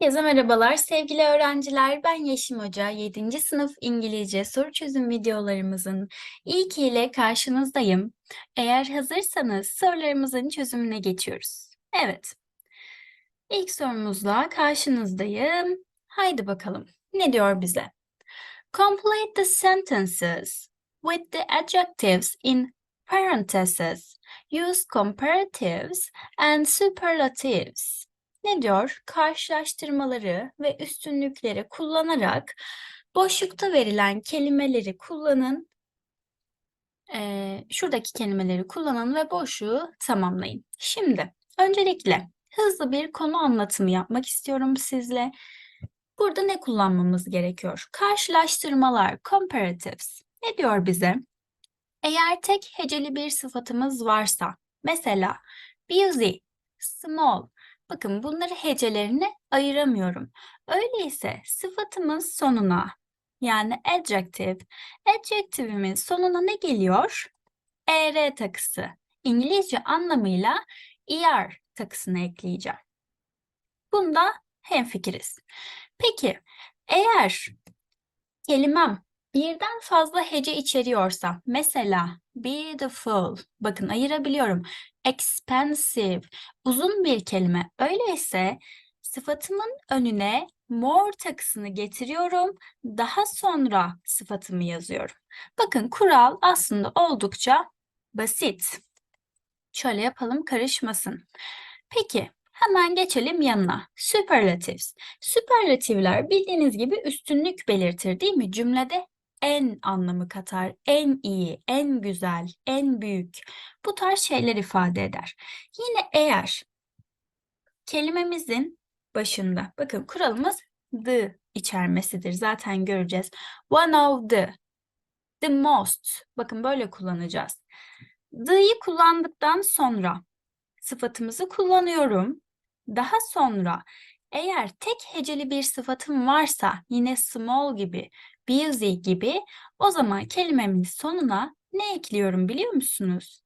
Herkese merhabalar sevgili öğrenciler. Ben Yeşim Hoca. 7. sınıf İngilizce soru çözüm videolarımızın ilk ile karşınızdayım. Eğer hazırsanız sorularımızın çözümüne geçiyoruz. Evet. İlk sorumuzla karşınızdayım. Haydi bakalım. Ne diyor bize? Complete the sentences with the adjectives in parentheses. Use comparatives and superlatives. Ne diyor? Karşılaştırmaları ve üstünlükleri kullanarak boşlukta verilen kelimeleri kullanın. Eee, şuradaki kelimeleri kullanın ve boşluğu tamamlayın. Şimdi öncelikle hızlı bir konu anlatımı yapmak istiyorum sizle. Burada ne kullanmamız gerekiyor? Karşılaştırmalar, comparatives. Ne diyor bize? Eğer tek heceli bir sıfatımız varsa, mesela busy, small, bakın bunları hecelerini ayıramıyorum. Öyleyse sıfatımın sonuna, yani adjective, adjective'imin sonuna ne geliyor? er takısı. İngilizce anlamıyla er takısını ekleyeceğim. Bunda hemfikiriz. Peki, eğer kelimem birden fazla hece içeriyorsa, mesela beautiful, bakın ayırabiliyorum, expensive, uzun bir kelime. Öyleyse sıfatımın önüne more takısını getiriyorum, daha sonra sıfatımı yazıyorum. Bakın kural aslında oldukça basit. Şöyle yapalım karışmasın. Peki hemen geçelim yanına. Superlatives. Süperlatifler bildiğiniz gibi üstünlük belirtir değil mi? Cümlede en anlamı katar, en iyi, en güzel, en büyük. Bu tarz şeyler ifade eder. Yine eğer kelimemizin başında, bakın kuralımız the içermesidir. Zaten göreceğiz. One of the, the most. Bakın böyle kullanacağız. The'yi kullandıktan sonra sıfatımızı kullanıyorum. Daha sonra eğer tek heceli bir sıfatım varsa yine small gibi, busy gibi o zaman kelimemin sonuna ne ekliyorum biliyor musunuz?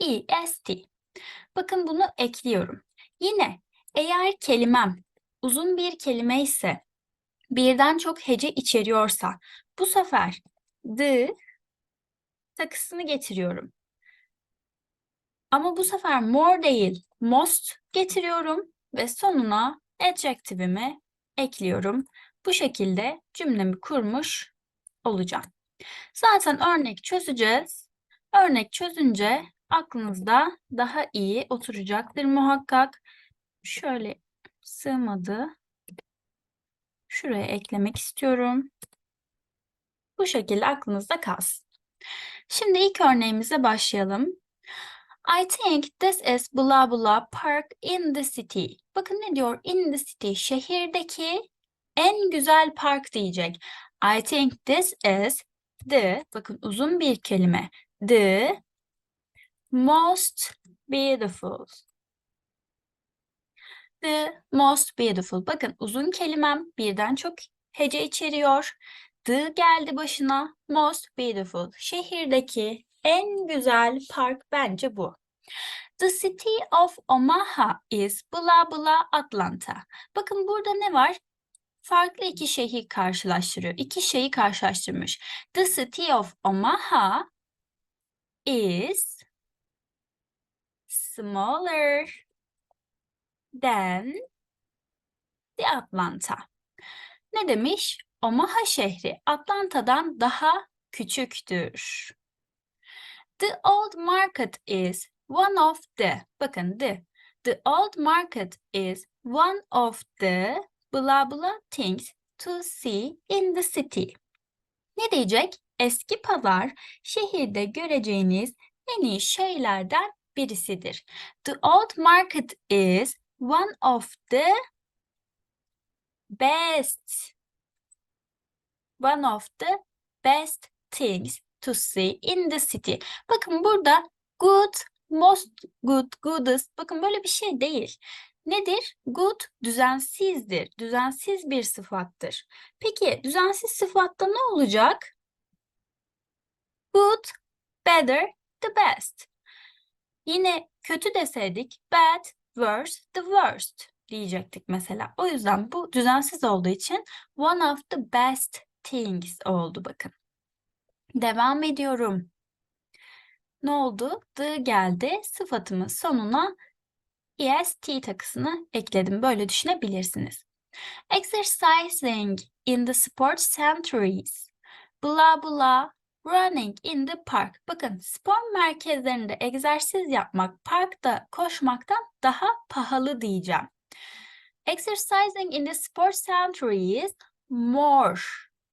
est, est. Bakın bunu ekliyorum. Yine eğer kelimem uzun bir kelime ise birden çok hece içeriyorsa bu sefer the takısını getiriyorum. Ama bu sefer more değil, most getiriyorum ve sonuna adjective'imi ekliyorum. Bu şekilde cümlemi kurmuş olacağım. Zaten örnek çözeceğiz. Örnek çözünce aklınızda daha iyi oturacaktır muhakkak. Şöyle sığmadı. Şuraya eklemek istiyorum. Bu şekilde aklınızda kalsın. Şimdi ilk örneğimize başlayalım. I think this is blah blah park in the city. Bakın ne diyor? In the city. Şehirdeki en güzel park diyecek. I think this is the, bakın uzun bir kelime. The most beautiful. The most beautiful. Bakın uzun kelimem birden çok hece içeriyor. The geldi başına. Most beautiful. Şehirdeki en güzel park bence bu. The city of Omaha is blah blah Atlanta. Bakın burada ne var? Farklı iki şehir karşılaştırıyor. İki şeyi karşılaştırmış. The city of Omaha is smaller than the Atlanta. Ne demiş? Omaha şehri Atlanta'dan daha küçüktür. The old market is one of the, bakın the, the old market is one of the blah blah things to see in the city. Ne diyecek? Eski pazar şehirde göreceğiniz en iyi şeylerden birisidir. The old market is one of the best one of the best things to see in the city. Bakın burada good, most good, goodest. Bakın böyle bir şey değil. Nedir? Good düzensizdir. Düzensiz bir sıfattır. Peki düzensiz sıfatta ne olacak? Good, better, the best. Yine kötü deseydik bad, worse, the worst diyecektik mesela. O yüzden bu düzensiz olduğu için one of the best things oldu bakın. Devam ediyorum. Ne oldu? The geldi. Sıfatımın sonuna est takısını ekledim. Böyle düşünebilirsiniz. Exercising in the sports centers. Blah blah. Running in the park. Bakın spor merkezlerinde egzersiz yapmak parkta koşmaktan daha pahalı diyeceğim. Exercising in the sports center is more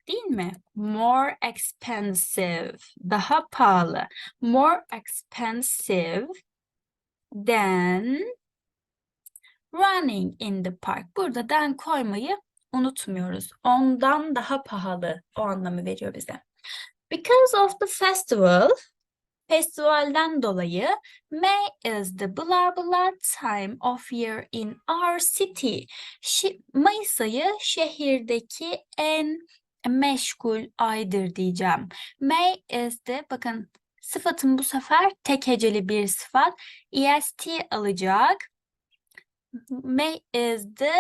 değil mi? More expensive. Daha pahalı. More expensive than running in the park. Burada than koymayı unutmuyoruz. Ondan daha pahalı o anlamı veriyor bize. Because of the festival, festivalden dolayı May is the blah blah time of year in our city. Mayıs ayı şehirdeki en meşgul aydır diyeceğim. May is the bakın sıfatım bu sefer tek heceli bir sıfat. est alacak. May is the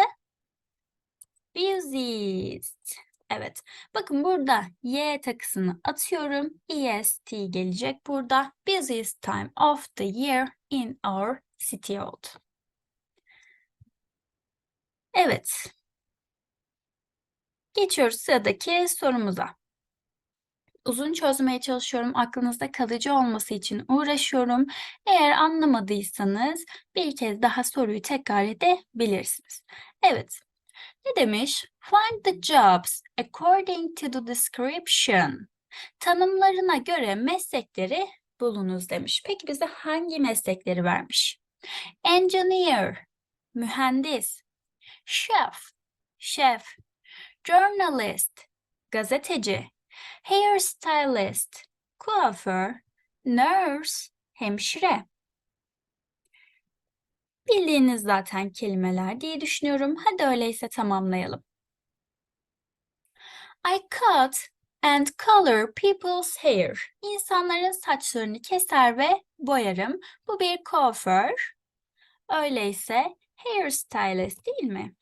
busiest. Evet. Bakın burada y takısını atıyorum. est gelecek burada. Busiest time of the year in our city oldu. Evet. Geçiyoruz sıradaki sorumuza. Uzun çözmeye çalışıyorum. Aklınızda kalıcı olması için uğraşıyorum. Eğer anlamadıysanız bir kez daha soruyu tekrar edebilirsiniz. Evet. Ne demiş? Find the jobs according to the description. Tanımlarına göre meslekleri bulunuz demiş. Peki bize hangi meslekleri vermiş? Engineer, mühendis, chef, şef, journalist, gazeteci, hairstylist, kuaför, nurse, hemşire. Bildiğiniz zaten kelimeler diye düşünüyorum. Hadi öyleyse tamamlayalım. I cut and color people's hair. İnsanların saçlarını keser ve boyarım. Bu bir kuaför. Öyleyse hairstylist değil mi?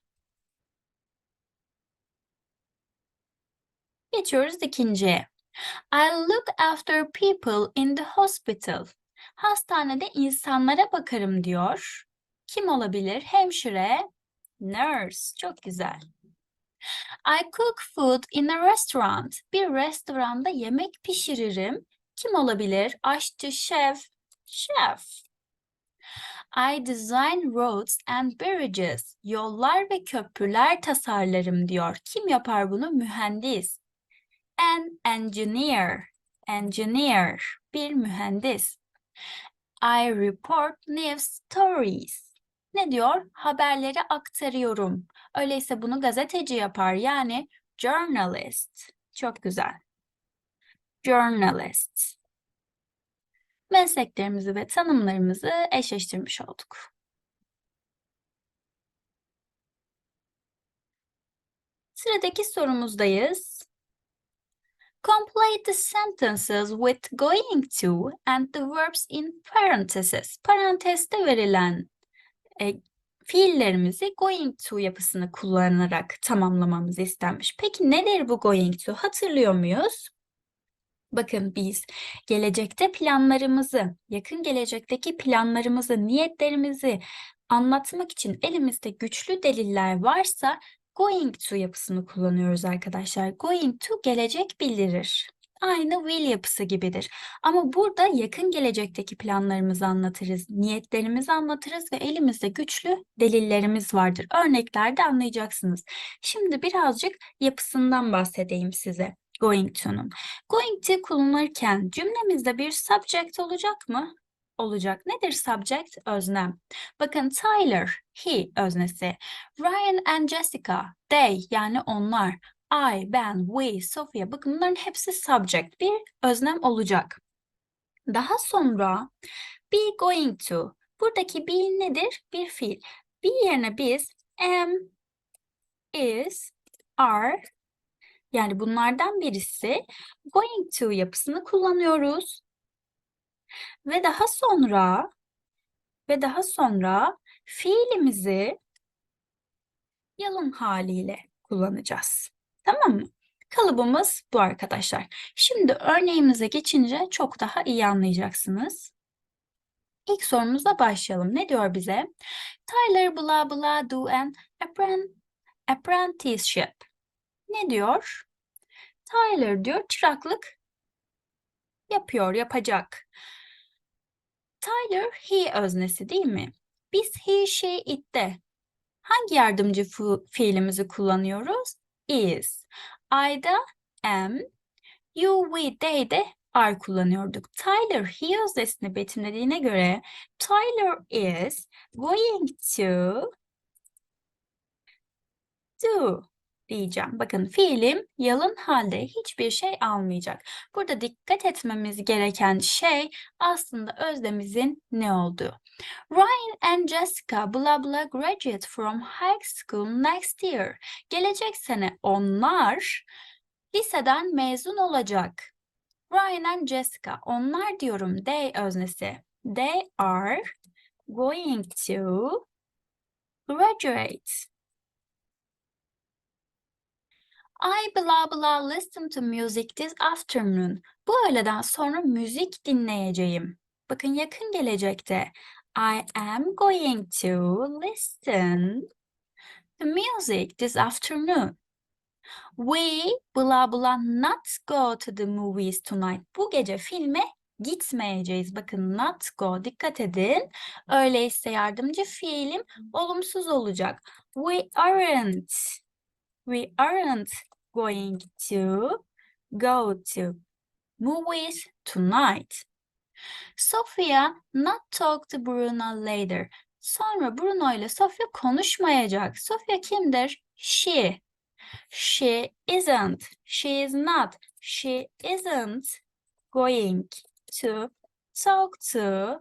Geçiyoruz ikinciye. I look after people in the hospital. Hastanede insanlara bakarım diyor. Kim olabilir? Hemşire, nurse. Çok güzel. I cook food in a restaurant. Bir restoranda yemek pişiririm. Kim olabilir? Aşçı, şef, şef. I design roads and bridges. Yollar ve köprüler tasarlarım diyor. Kim yapar bunu? Mühendis. An engineer. Engineer. Bir mühendis. I report news stories. Ne diyor? Haberleri aktarıyorum. Öyleyse bunu gazeteci yapar yani journalist. Çok güzel. Journalist. Mesleklerimizi ve tanımlarımızı eşleştirmiş olduk. Sıradaki sorumuzdayız. Complete the sentences with going to and the verbs in parentheses. Parantezde verilen e, fiillerimizi going to yapısını kullanarak tamamlamamız istenmiş. Peki nedir bu going to? Hatırlıyor muyuz? Bakın biz gelecekte planlarımızı, yakın gelecekteki planlarımızı, niyetlerimizi anlatmak için elimizde güçlü deliller varsa going to yapısını kullanıyoruz arkadaşlar. Going to gelecek bildirir. Aynı will yapısı gibidir. Ama burada yakın gelecekteki planlarımızı anlatırız, niyetlerimizi anlatırız ve elimizde güçlü delillerimiz vardır. Örneklerde anlayacaksınız. Şimdi birazcık yapısından bahsedeyim size going to'nun. Going to kullanırken cümlemizde bir subject olacak mı? Olacak. Nedir subject? Öznem. Bakın Tyler, he öznesi. Ryan and Jessica, they yani onlar. I, ben, we, Sofia. Bakın bunların hepsi subject. Bir öznem olacak. Daha sonra be going to. Buradaki be nedir? Bir fiil. Be yerine biz am, is, are yani bunlardan birisi going to yapısını kullanıyoruz. Ve daha sonra ve daha sonra fiilimizi yalın haliyle kullanacağız. Tamam mı? Kalıbımız bu arkadaşlar. Şimdi örneğimize geçince çok daha iyi anlayacaksınız. İlk sorumuzla başlayalım. Ne diyor bize? Tyler blah blah do an appren- apprenticeship. Ne diyor? Tyler diyor çıraklık yapıyor, yapacak. Tyler he öznesi değil mi? Biz he, she, it'te hangi yardımcı fiilimizi kullanıyoruz? Is. I'da am, you, we, they de are kullanıyorduk. Tyler he öznesini betimlediğine göre Tyler is going to do diyeceğim. Bakın fiilim yalın halde hiçbir şey almayacak. Burada dikkat etmemiz gereken şey aslında özlemimizin ne olduğu. Ryan and Jessica blah blah graduate from high school next year. Gelecek sene onlar liseden mezun olacak. Ryan and Jessica onlar diyorum they öznesi. They are going to graduate. I blah blah listen to music this afternoon. Bu öğleden sonra müzik dinleyeceğim. Bakın yakın gelecekte. I am going to listen to music this afternoon. We blah blah not go to the movies tonight. Bu gece filme gitmeyeceğiz. Bakın not go dikkat edin. Öyleyse yardımcı fiilim olumsuz olacak. We aren't. We aren't going to go to movies tonight. Sofia not talk to Bruno later. Sonra Bruno ile Sofia konuşmayacak. Sofia kimdir? She. She isn't. She is not. She isn't going to talk to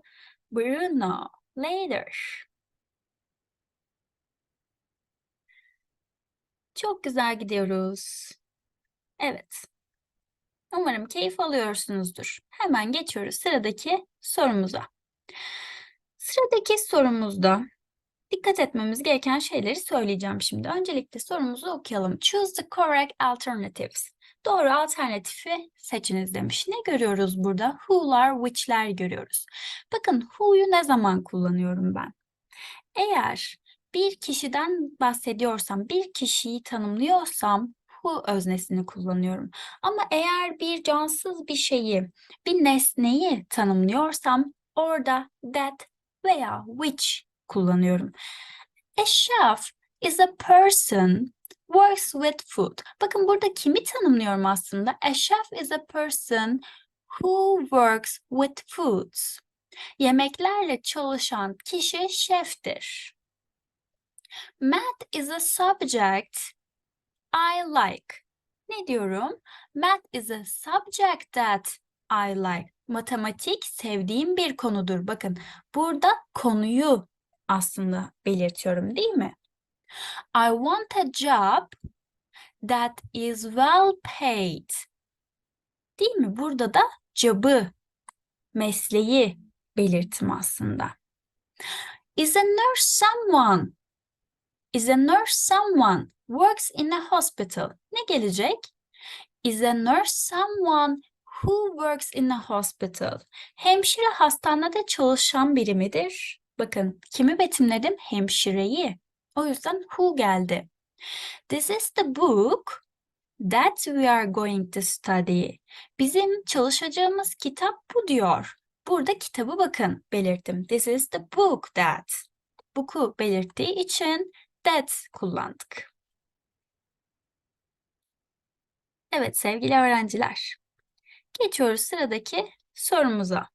Bruno later. Çok güzel gidiyoruz. Evet. Umarım keyif alıyorsunuzdur. Hemen geçiyoruz sıradaki sorumuza. Sıradaki sorumuzda dikkat etmemiz gereken şeyleri söyleyeceğim şimdi. Öncelikle sorumuzu okuyalım. Choose the correct alternatives. Doğru alternatifi seçiniz demiş. Ne görüyoruz burada? Who'lar, which'ler görüyoruz. Bakın who'yu ne zaman kullanıyorum ben? Eğer bir kişiden bahsediyorsam, bir kişiyi tanımlıyorsam who öznesini kullanıyorum. Ama eğer bir cansız bir şeyi, bir nesneyi tanımlıyorsam orada that veya which kullanıyorum. A chef is a person works with food. Bakın burada kimi tanımlıyorum aslında? A chef is a person who works with foods. Yemeklerle çalışan kişi şeftir. Math is a subject I like. Ne diyorum? Math is a subject that I like. Matematik sevdiğim bir konudur. Bakın burada konuyu aslında belirtiyorum değil mi? I want a job that is well paid. Değil mi? Burada da job'ı, mesleği belirtim aslında. Is a nurse someone? Is a nurse someone works in a hospital? Ne gelecek? Is a nurse someone who works in a hospital? Hemşire hastanede çalışan biri midir? Bakın kimi betimledim? Hemşireyi. O yüzden who geldi. This is the book that we are going to study. Bizim çalışacağımız kitap bu diyor. Burada kitabı bakın belirttim. This is the book that. Book'u belirttiği için that kullandık. Evet sevgili öğrenciler. Geçiyoruz sıradaki sorumuza.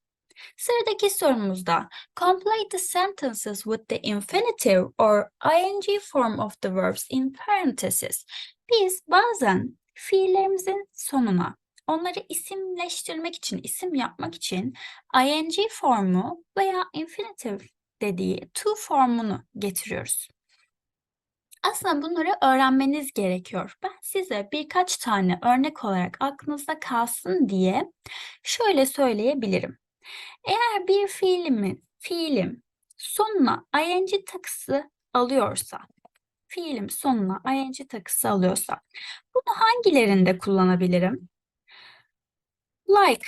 Sıradaki sorumuzda complete the sentences with the infinitive or ing form of the verbs in parentheses. Biz bazen fiillerimizin sonuna onları isimleştirmek için, isim yapmak için ing formu veya infinitive dediği to formunu getiriyoruz. Aslında bunları öğrenmeniz gerekiyor. Ben size birkaç tane örnek olarak aklınızda kalsın diye şöyle söyleyebilirim. Eğer bir fiilimin, fiilim sonuna ing takısı alıyorsa, fiilim sonuna ing takısı alıyorsa, bunu hangilerinde kullanabilirim? Like,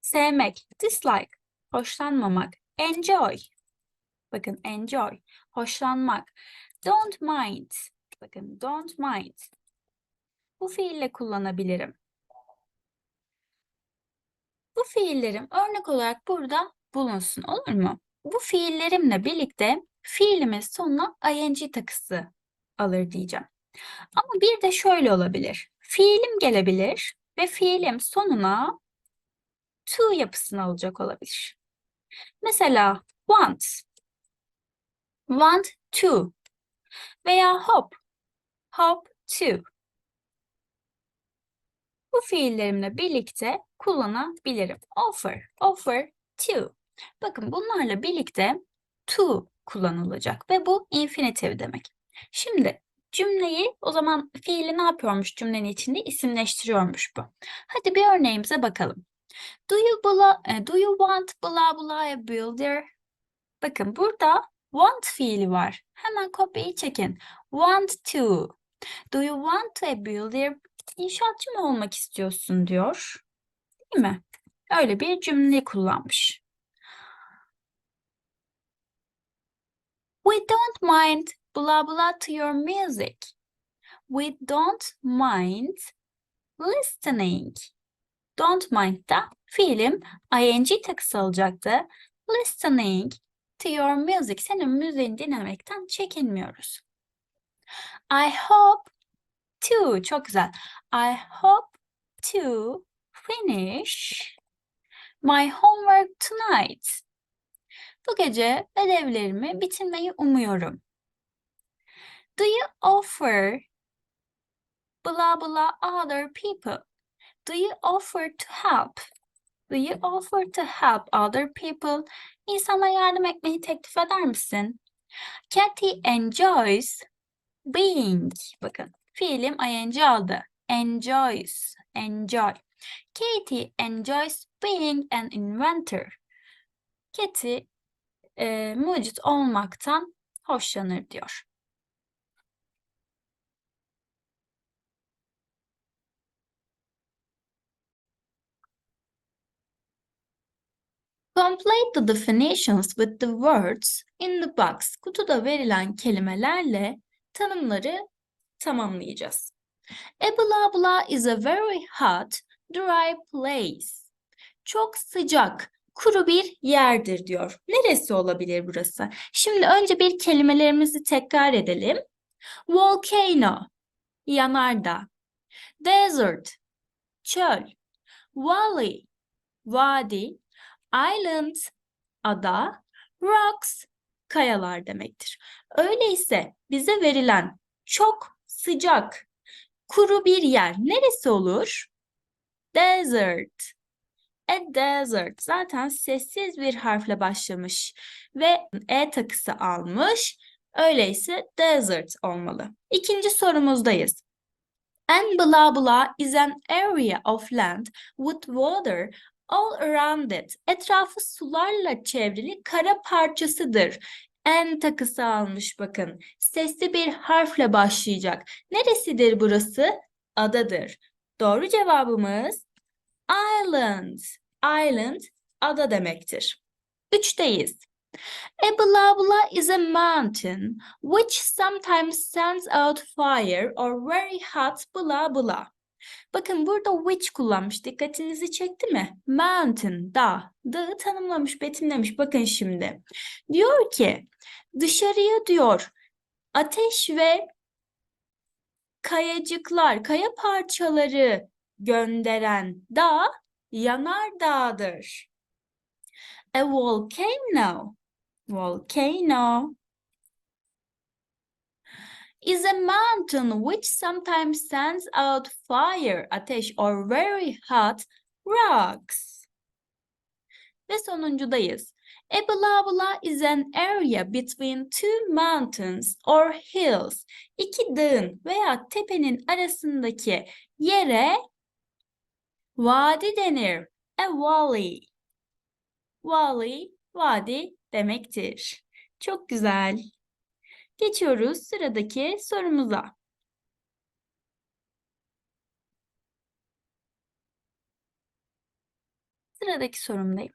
sevmek, dislike, hoşlanmamak, enjoy, bakın enjoy, hoşlanmak, don't mind, bakın don't mind, bu fiille kullanabilirim. Bu fiillerim örnek olarak burada bulunsun olur mu? Bu fiillerimle birlikte fiilimin sonuna ing takısı alır diyeceğim. Ama bir de şöyle olabilir. Fiilim gelebilir ve fiilim sonuna to yapısını alacak olabilir. Mesela want, want to veya hope, hope to. Bu fiillerimle birlikte kullanabilirim. Offer, offer to. Bakın bunlarla birlikte to kullanılacak ve bu infinitive demek. Şimdi cümleyi o zaman fiili ne yapıyormuş cümlenin içinde isimleştiriyormuş bu. Hadi bir örneğimize bakalım. Do you, bla, e, do you want blah blah a builder? Bakın burada want fiili var. Hemen kopyayı çekin. Want to. Do you want a builder? İnşaatçı mı olmak istiyorsun diyor. Değil mi? Öyle bir cümle kullanmış. We don't mind blah blah to your music. We don't mind listening. Don't mind da fiilim ing takısı alacaktı. Listening to your music. Senin müziğini dinlemekten çekinmiyoruz. I hope to. Çok güzel. I hope to finish my homework tonight. Bu gece ödevlerimi bitirmeyi umuyorum. Do you offer blah blah other people? Do you offer to help? Do you offer to help other people? İnsana yardım etmeyi teklif eder misin? Kathy enjoys being. Bakın fiilim ing aldı. Enjoys. Enjoy. Katie enjoys being an inventor. Katie e, mucit olmaktan hoşlanır diyor. Complete the definitions with the words in the box. Kutuda verilen kelimelerle tanımları tamamlayacağız. A blah blah is a very hot, dry place. Çok sıcak, kuru bir yerdir diyor. Neresi olabilir burası? Şimdi önce bir kelimelerimizi tekrar edelim. Volcano, yanardağ. Desert, çöl. Valley, vadi. Island, ada. Rocks, kayalar demektir. Öyleyse bize verilen çok sıcak, kuru bir yer neresi olur? Desert. A desert. Zaten sessiz bir harfle başlamış ve e takısı almış. Öyleyse desert olmalı. İkinci sorumuzdayız. And blah blah is an area of land with water all around it. Etrafı sularla çevrili kara parçasıdır. En takısı almış bakın. Sesli bir harfle başlayacak. Neresidir burası? Adadır. Doğru cevabımız island. Island ada demektir. Üçteyiz. A is a mountain which sometimes sends out fire or very hot blah blah. Bakın burada which kullanmış. Dikkatinizi çekti mi? Mountain, dağ. Dağı tanımlamış, betimlemiş. Bakın şimdi. Diyor ki dışarıya diyor ateş ve kayacıklar, kaya parçaları gönderen dağ yanardağdır. A volcano. Volcano is a mountain which sometimes sends out fire, ateş or very hot rocks. Ve sonuncudayız. A blah blah is an area between two mountains or hills. İki dağın veya tepenin arasındaki yere vadi denir. A valley. Valley, vadi demektir. Çok güzel. Geçiyoruz sıradaki sorumuza. Sıradaki sorumdayım.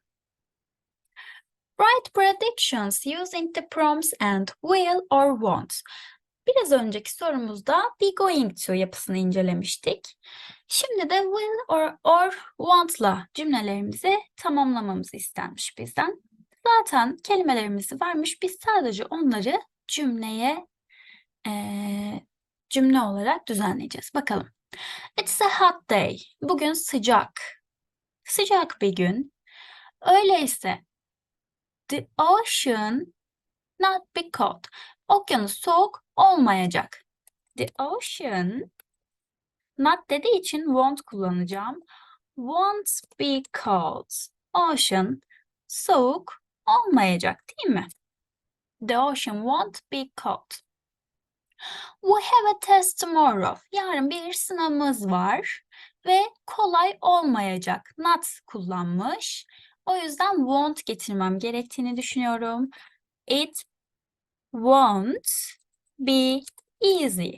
Write predictions using the prompts and will or won't. Biraz önceki sorumuzda be going to yapısını incelemiştik. Şimdi de will or, or want'la cümlelerimizi tamamlamamızı istenmiş bizden. Zaten kelimelerimizi vermiş. Biz sadece onları cümleye eee, cümle olarak düzenleyeceğiz. Bakalım. It's a hot day. Bugün sıcak. Sıcak bir gün. Öyleyse the ocean not be cold. Okyanus soğuk olmayacak. The ocean not dediği için won't kullanacağım. Won't be cold. Ocean soğuk olmayacak değil mi? The ocean won't be cold. We have a test tomorrow. Yarın bir sınavımız var ve kolay olmayacak. Not kullanmış. O yüzden won't getirmem gerektiğini düşünüyorum. It won't be easy.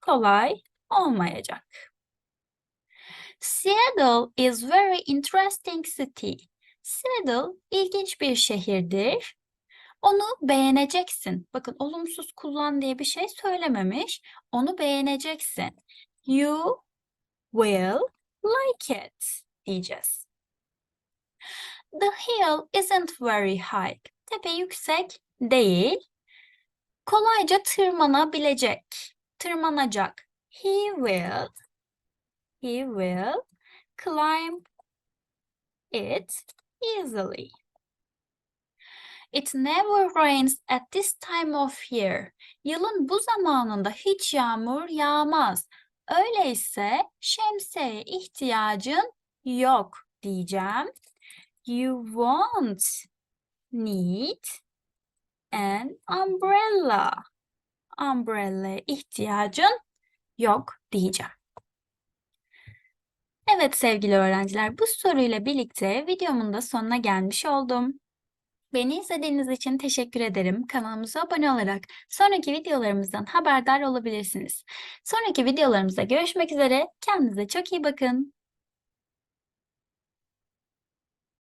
Kolay olmayacak. Seattle is very interesting city. Seattle ilginç bir şehirdir. Onu beğeneceksin. Bakın olumsuz kullan diye bir şey söylememiş. Onu beğeneceksin. You will like it diyeceğiz. The hill isn't very high. Tepe yüksek değil. Kolayca tırmanabilecek. Tırmanacak. He will he will climb it easily. It never rains at this time of year. Yılın bu zamanında hiç yağmur yağmaz. Öyleyse şemsiyeye ihtiyacın yok diyeceğim. You won't need an umbrella. Umbrella'ya ihtiyacın yok diyeceğim. Evet sevgili öğrenciler, bu soruyla birlikte videomun da sonuna gelmiş oldum. Beni izlediğiniz için teşekkür ederim. Kanalımıza abone olarak sonraki videolarımızdan haberdar olabilirsiniz. Sonraki videolarımızda görüşmek üzere. Kendinize çok iyi bakın.